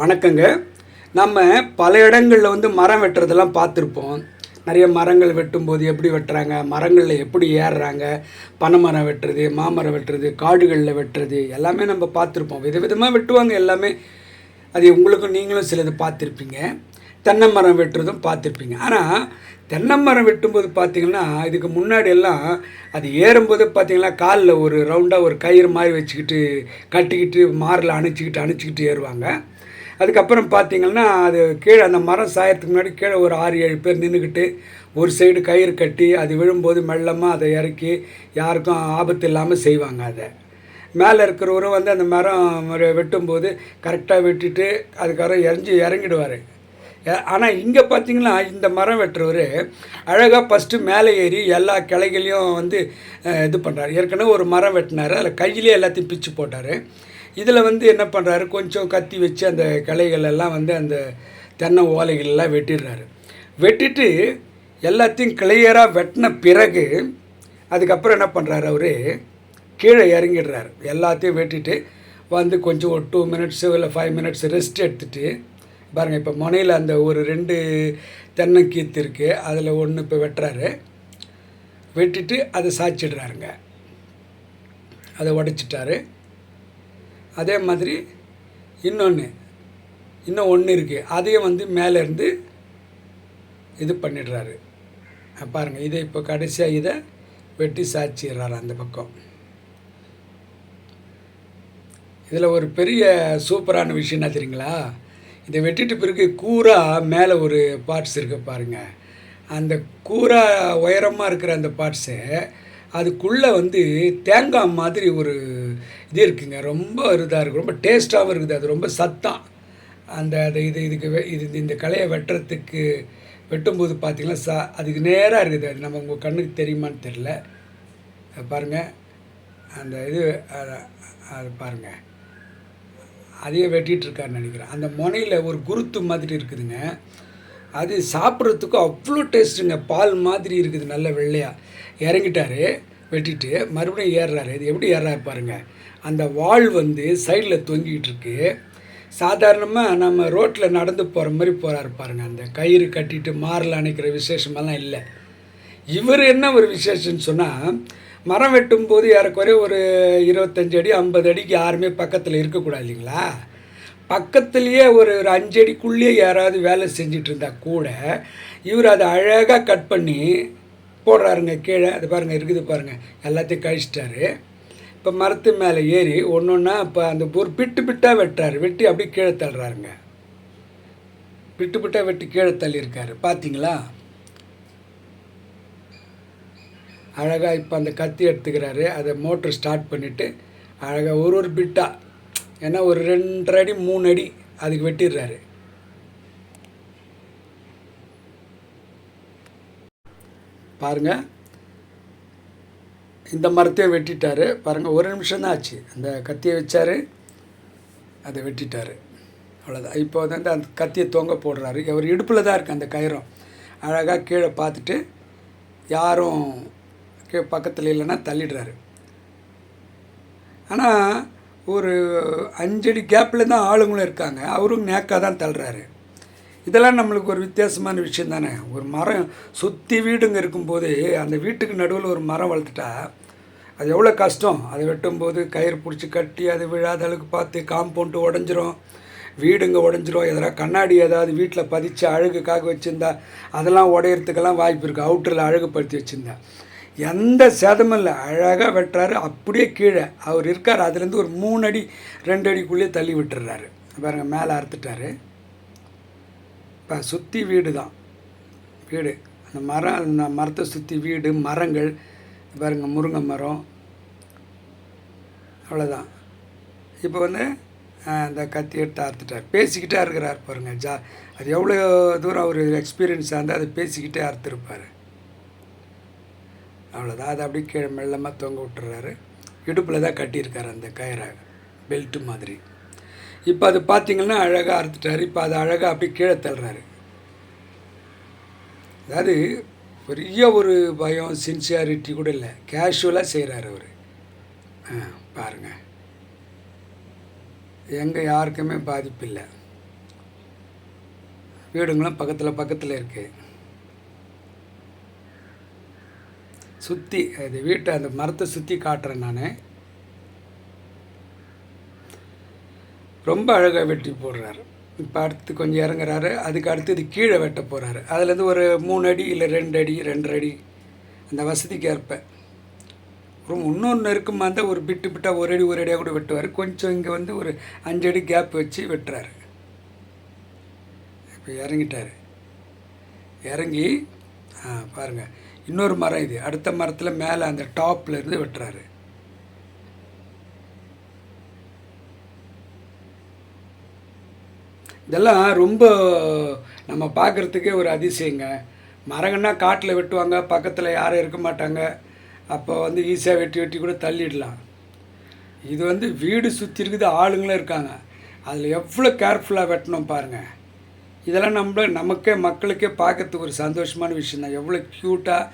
வணக்கங்க. நம்ம பல இடங்களில் வந்து மரம் வெட்டுறதெல்லாம் பார்த்துருப்போம். நிறைய மரங்கள் வெட்டும்போது எப்படி வெட்டுறாங்க மரங்களில் எப்படி ஏறுறாங்க பனைமரம் வெட்டுறது மாமரம் வெட்டுறது காடுகளில் வெட்டுறது எல்லாமே நம்ம பார்த்துருப்போம். விதவிதமாக வெட்டுவாங்க எல்லாமே. அது உங்களுக்கும் நீங்களும் சிலது பார்த்துருப்பீங்க. தென்னை மரம் வெட்டுறதும் பார்த்துருப்பீங்க. ஆனால் தென்னை மரம் வெட்டும்போது பார்த்தீங்கன்னா இதுக்கு முன்னாடி எல்லாம் அது ஏறும்போது பார்த்தீங்கன்னா காலில் ஒரு ரவுண்டாக ஒரு கயிறு மாதிரி வச்சுக்கிட்டு கட்டிக்கிட்டு மாரில் அணைச்சிக்கிட்டு அணைச்சிக்கிட்டு ஏறுவாங்க. அதுக்கப்புறம் பார்த்தீங்கன்னா அது கீழே அந்த மரம் சாயத்துக்கு முன்னாடி கீழே ஒரு ஆறு ஏழு பேர் நின்றுக்கிட்டு ஒரு சைடு கயிறு கட்டி அது விழும்போது மெல்லமாக அதை இறக்கி யாருக்கும் ஆபத்து இல்லாமல் செய்வாங்க அதை. மேலே இருக்கிறவரும் வந்து அந்த மரம் வெட்டும்போது கரெக்டாக வெட்டிட்டு அதுக்கப்புறம் இறஞ்சி இறங்கிடுவார். ஆனால் இங்கே பார்த்தீங்கன்னா இந்த மரம் வெட்டுறவர் அழகாக ஃபஸ்ட்டு மேலே ஏறி எல்லா கிளைகளையும் வந்து இது பண்ணுறாரு ஏற்கனவே ஒரு மரம் வெட்டினார். அதில் கையிலே எல்லாத்தையும் பிச்சு போட்டார். இதில் வந்து என்ன பண்ணுறாரு கொஞ்சம் கத்தி வச்சு அந்த கிளைகளெல்லாம் வந்து அந்த தென்னை ஓலைகள் எல்லாம் வெட்டிடுறாரு. வெட்டிட்டு எல்லாத்தையும் கிளியராக வெட்டின பிறகு அதுக்கப்புறம் என்ன பண்ணுறாரு அவர்? கீழே இறங்கிடுறாரு. எல்லாத்தையும் வெட்டிட்டு வந்து கொஞ்சம் ஒரு டூ மினிட்ஸு இல்லை ஃபைவ் மினிட்ஸ் ரெஸ்ட் எடுத்துட்டு பாருங்கள் இப்போ முனையில் அந்த ஒரு ரெண்டு தென்னங்கீத்து இருக்குது அதில் ஒன்று இப்போ வெட்டுறாரு. வெட்டிட்டு அதை சாய்ச்சிடுறாருங்க. அதை உடைச்சிட்டாரு. அதே மாதிரி இன்னொன்று இன்னும் ஒன்று இருக்குது அதையும் வந்து மேலேருந்து இது பண்ணிடுறாரு. பாருங்கள் இதை இப்போ கடைசியாக இதை வெட்டி சாய்ச்சிடுறாரு அந்த பக்கம். இதில் ஒரு பெரிய சூப்பரான விஷயம் என்ன தெரியுங்களா? இதை வெட்டிட்டு பிறகு கூரா மேலே ஒரு பார்ட்ஸ் இருக்கு பாருங்கள் அந்த கூரா உயரமாக இருக்கிற அந்த பார்ட்ஸு அதுக்குள்ளே வந்து தேங்காய் மாதிரி ஒரு இது இருக்குங்க. ரொம்ப இதாக இருக்குது ரொம்ப டேஸ்ட்டாகவும் இருக்குது. அது ரொம்ப சத்தம் அந்த அது இது இதுக்கு வெ- இது இந்த கலையை வெட்டுறதுக்கு வெட்டும்போது பார்த்தீங்கன்னா சா அதுக்கு நேராக இருக்குது. அது நம்ம உங்கள் கண்ணுக்கு தெரியுமான்னு தெரில பாருங்கள் அந்த இது அது பாருங்கள் அதையே வெட்டிட்டு இருக்காருன்னு நினைக்கிறேன். அந்த முனையில் ஒரு குருத்து மாதிரி இருக்குதுங்க. அது சாப்பிட்றதுக்கு அவ்வளோ டேஸ்ட்டுங்க. பால் மாதிரி இருக்குது நல்ல வெள்ளையாக இறங்கிட்டாரு. வெட்டிட்டு மறுபடியும் ஏறுறாரு. இது எப்படி ஏறுறாரு பாருங்கள் அந்த வால் வந்து சைடில் தொங்கிக்கிட்டு இருக்கு சாதாரணமாக நம்ம ரோட்டில் நடந்து போகிற மாதிரி போகிறாரு பாருங்கள் அந்த கயிறு கட்டிட்டு மாரில் அணைக்கிற விசேஷமெல்லாம் இல்லை. இவர் என்ன ஒரு விசேஷம்னு சொன்னால் மரம் வெட்டும்போது ஏறக்குறைய ஒரு இருபத்தஞ்சு அடி ஐம்பது அடிக்கு யாருமே பக்கத்தில் இருக்கக்கூடாது இல்லைங்களா? பக்கத்துலேயே ஒரு ஒரு அஞ்சடிக்குள்ளேயே யாராவது வேலை செஞ்சுட்டு இருந்தா கூட இவர் அதை அழகாக கட் பண்ணி போடுறாருங்க கீழே. அது பாருங்கள் இருக்குது பாருங்கள் எல்லாத்தையும் கழிச்சிட்டாரு. இப்போ மரத்து மேலே ஏறி ஒன்று ஒன்றா இப்போ அந்த ஒரு பிட்டு பிட்டாக வெட்டுறாரு. வெட்டி அப்படியே கீழே தள்ளுறாருங்க. பிட்டு பிட்டாக வெட்டி கீழே தள்ளியிருக்காரு. பார்த்தீங்களா அழகாக இப்போ அந்த கத்தி எடுத்துக்கிறாரு. அதை மோட்ரு ஸ்டார்ட் பண்ணிவிட்டு அழகாக ஒரு ஒரு பிட்டாக ஏன்னா ஒரு ரெண்டரை அடி மூணு அடி அதுக்கு வெட்டிடுறாரு. பாருங்கள் இந்த மரத்தையும் வெட்டிட்டார். பாருங்கள் ஒரு நிமிஷம் தான் ஆச்சு. அந்த கத்தியை வச்சார் அதை வெட்டிட்டார். அவ்வளோதான் இப்போ வந்து அந்த கத்தியை தொங்க போடுறாரு. அவர் இடுப்பில் தான் இருக்குது அந்த கயிறும். அழகாக கீழே பார்த்துட்டு யாரும் கீழே பக்கத்தில் இல்லைன்னா தள்ளிடுறாரு. ஆனால் ஒரு அஞ்சடி கேப்பில் தான் ஆளுங்களும் இருக்காங்க. அவரும் நேக்காக தான் தள்ளுறாரு. இதெல்லாம் நம்மளுக்கு ஒரு வித்தியாசமான விஷயம் தானே. ஒரு மரம் சுற்றி வீடுங்க இருக்கும்போது அந்த வீட்டுக்கு நடுவில் ஒரு மரம் வளர்த்துட்டா அது எவ்வளோ கஷ்டம்? அதை வெட்டும்போது கயிறு பிடிச்சி கட்டி அது விழாத அளவுக்கு பார்த்து காம்பவுண்டு உடஞ்சிரும். வீடுங்க உடஞ்சிரும். எதனா கண்ணாடி ஏதாவது வீட்டில் பதிச்சு அழகுக்காக வச்சுருந்தா அதெல்லாம் உடையிறதுக்கெல்லாம் வாய்ப்பு இருக்குது அவுட்டரில் அழகுபடுத்தி வச்சுருந்தா. எந்த சேதமும் இல்லை. அழகாக வெட்டுறாரு. அப்படியே கீழே அவர் இருக்கார். அதுலேருந்து ஒரு மூணு அடி ரெண்டு அடிக்குள்ளேயே தள்ளி விட்டுறாரு. பாருங்க மேலே அறுத்துட்டாரு. இப்போ சுற்றி வீடு தான் வீடு. அந்த மரம் அந்த மரத்தை சுற்றி வீடு மரங்கள் பாருங்க முருங்கை மரம். அவ்வளோதான் இப்போ வந்து அந்த கத்தி எடுத்து அறுத்துட்டார். பேசிக்கிட்டே இருக்கிறார் பாருங்கள் ஜா அது எவ்வளோ தூரம் அவர் எக்ஸ்பீரியன்ஸாக இருந்தால் அதை பேசிக்கிட்டே அறுத்துருப்பார். அவ்வளோதான் அதை அப்படியே கீழே மெல்லமாக தொங்க விட்டுறாரு. இடுப்பில் தான் கட்டியிருக்காரு அந்த கயிறை பெல்ட்டு மாதிரி. இப்போ அது பார்த்தீங்கன்னா அழகாக அறுத்துட்டாரு. இப்போ அதை அழகாக அப்படியே கீழே தள்ளுறாரு. அதாவது பெரிய ஒரு பயம் சின்சியாரிட்டி கூட இல்லை. கேஷுவலாக செய்கிறாரு அவர். ஆ பாருங்கள் எங்கே யாருக்குமே பாதிப்பு இல்லை. வீடுங்களும் பக்கத்தில் பக்கத்தில் இருக்குது சுற்றி அது வீட்டை அந்த மரத்தை சுற்றி காட்டுறேன் நான். ரொம்ப அழகாக வெட்டி போடுறாரு. இப்போ அடுத்து கொஞ்சம் இறங்குறாரு. அதுக்கு அடுத்தது கீழே வெட்ட போகிறாரு அதுலேருந்து ஒரு மூணு அடி இல்லை ரெண்டு அடி ரெண்டரை அடி அந்த வசதிக்கு ஏற்ப. ஒரு இன்னொன்று நெருக்கமாக இருந்தால் ஒரு பிட்டு பிட்டாக ஒரு அடி ஒரு அடியாக கூட வெட்டுவார். கொஞ்சம் இங்கே வந்து ஒரு அஞ்சு அடி கேப் வச்சு வெட்டுறாரு. இப்போ இறங்கிட்டாரு. இறங்கி பாருங்கள் இன்னொரு மரம் இது. அடுத்த மரத்தில் மேலே அந்த டாப்பில் இருந்து வெட்டுறாரு. இதெல்லாம் ரொம்ப நம்ம பார்க்குறதுக்கே ஒரு அதிசயங்க. மரங்கன்னா காட்டில் வெட்டுவாங்க பக்கத்தில் யாரும் இருக்க மாட்டாங்க. அப்போ வந்து ஈஸியாக வெட்டி வெட்டி கூட தள்ளிடலாம். இது வந்து வீடு சுற்றி இருக்குது ஆளுங்களும் இருக்காங்க. அதில் எவ்வளோ கேர்ஃபுல்லாக வெட்டணும் பாருங்கள் இதெல்லாம் நம்ம நமக்கே மக்களுக்கே பார்க்கறதுக்கு ஒரு சந்தோஷமான விஷயம் தான் எவ்வளோ க்யூட்டாக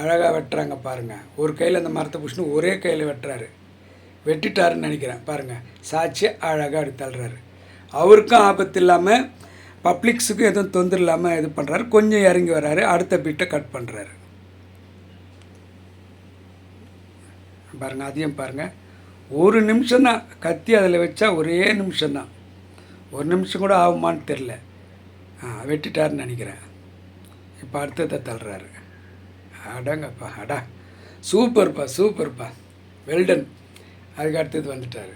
அழகாக வெட்டுறாங்க பாருங்கள் ஒரு கையில் அந்த மரத்தை பிடிச்சின்னு ஒரே கையில் வெட்டுறாரு. வெட்டிட்டாருன்னு நினைக்கிறேன். பாருங்கள் சாட்சி அழகாக எடுத்து தள்ளுறாரு அவருக்கும் ஆபத்து இல்லாமல் பப்ளிக்ஸுக்கும் எதுவும் தொந்தரவு இல்லாமல் இது பண்ணுறாரு கொஞ்சம் இறங்கி வர்றாரு அடுத்த பீட்டை கட் பண்ணுறாரு பாருங்கள் அதையும் பாருங்கள் ஒரு நிமிஷம் தான் கத்தி அதில் வச்சா ஒரே நிமிஷம்தான் ஒரு நிமிஷம் கூட ஆகுமான்னு தெரில ஆ வெட்டிட்டாருன்னு நினைக்கிறேன். இப்போ அடுத்ததை தள்ளுறாரு. அடங்கப்பா அடா. சூப்பர்ப்பா சூப்பர்ப்பா. வெல்டன் அதுக்கு அடுத்தது வந்துட்டார்.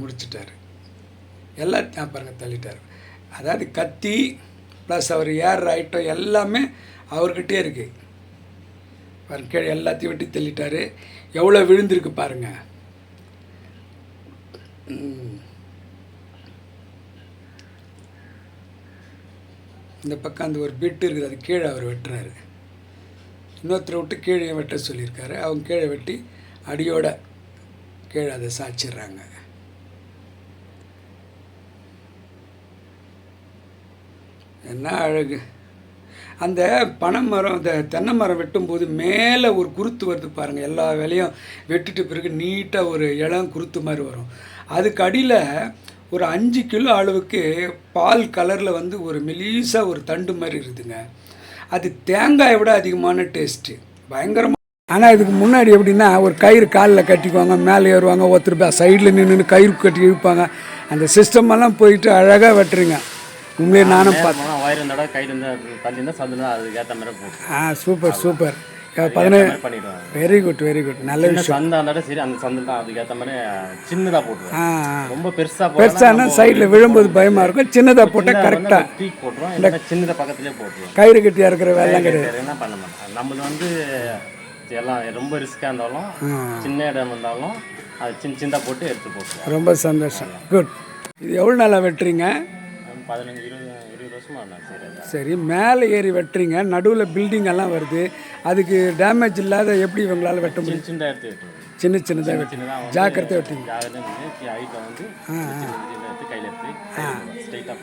முடிச்சிட்டாரு. எல்லாத்தையும் பாருங்கள் தள்ளிட்டார். அதாவது கத்தி ப்ளஸ் அவர் ஏறுற ஐட்டம் எல்லாமே அவர்கிட்டே இருக்குது பாருங்க கீழே எல்லாத்தையும் வெட்டி தள்ளிட்டார். எவ்வளோ விழுந்திருக்கு பாருங்கள் இந்த பக்கம் அந்த ஒரு பிட்டு இருக்குது அது கீழே அவர் வெட்டுறாரு. இன்னொருத்தரை விட்டு கீழே வெட்ட சொல்லியிருக்காரு. அவங்க கீழே வெட்டி அடியோட கீழே அதை சாய்ச்சிடுறாங்க. என்ன அழகு. அந்த பனை மரம் இந்த தென்னை மரம் வெட்டும்போது மேலே ஒரு குருத்து வருது பாருங்கள் எல்லா வேலையும் வெட்டிட்டு பிறகு நீட்டாக ஒரு இளம் குருத்து மாதிரி வரும். அதுக்கு அடியில் ஒரு அஞ்சு கிலோ அளவுக்கு பால் கலரில் வந்து ஒரு மெலீஸாக ஒரு தண்டு மாதிரி இருக்குதுங்க. அது தேங்காயை விட அதிகமான டேஸ்ட்டு. பயங்கரமாக ஆனால் இதுக்கு முன்னாடி எப்படின்னா ஒரு கயிறு காலில் கட்டிக்குவாங்க மேலே ஏறுவாங்க ஒருத்தர் சைடில் நின்று கயிறு கட்டி இழுப்பாங்க. அந்த சிஸ்டம் எல்லாம் போயிட்டு அழகாக வெட்டுறீங்க. உண்மையை நானும் பார்த்தேன் ஒயர் இருந்தால் கையில் இருந்தால் தள்ளி இருந்தால் சந்துனா அதுக்கு ஏற்ற மாதிரி போட்டு. ஆ சூப்பர் சூப்பர் பதினேழு பண்ணிடுவாங்க வெரி குட் வெரி குட் நல்ல விஷயம். சந்தா இருந்தாலும் சரி அந்த சந்தில் தான் அதுக்கு ஏற்ற மாதிரி சின்னதாக போட்டுருவோம் ரொம்ப பெருசாக பெருசானா சைடில் விழும்போது பயமாக இருக்கும். சின்னதாக போட்டால் கரெக்டாக தூக்கி போட்டுருவோம் இல்லைன்னா சின்னதாக பக்கத்துலேயே போட்டுருவோம். கயிறு கட்டியாக இருக்கிற வேலைலாம் கிடையாது. என்ன பண்ண மாட்டோம். நம்மளது வந்து எல்லாம் ரொம்ப ரிஸ்க்காக இருந்தாலும். சின்ன இடம் இருந்தாலும் அது சின்ன சின்னதாக போட்டு எடுத்து போட்டுருவோம். ரொம்ப சந்தோஷம். குட் இது எவ்வளோ நாளாக வெட்டுறீங்க? பதினஞ்சு இருபது இருபது வருஷமா நான் சரி மேலே ஏறி வெட்டுறீங்க நடுவில் பில்டிங் எல்லாம் வருது அதுக்கு டேமேஜ் இல்லாத எப்படி இவங்களால வெட்ட முடியும்? சின்ன சின்னதாக எடுத்து சின்ன வெட்டுங்க ஜாகிரதை ஹைட்டை வந்து கையில் எடுத்து ஸ்ட்ரைட்டாக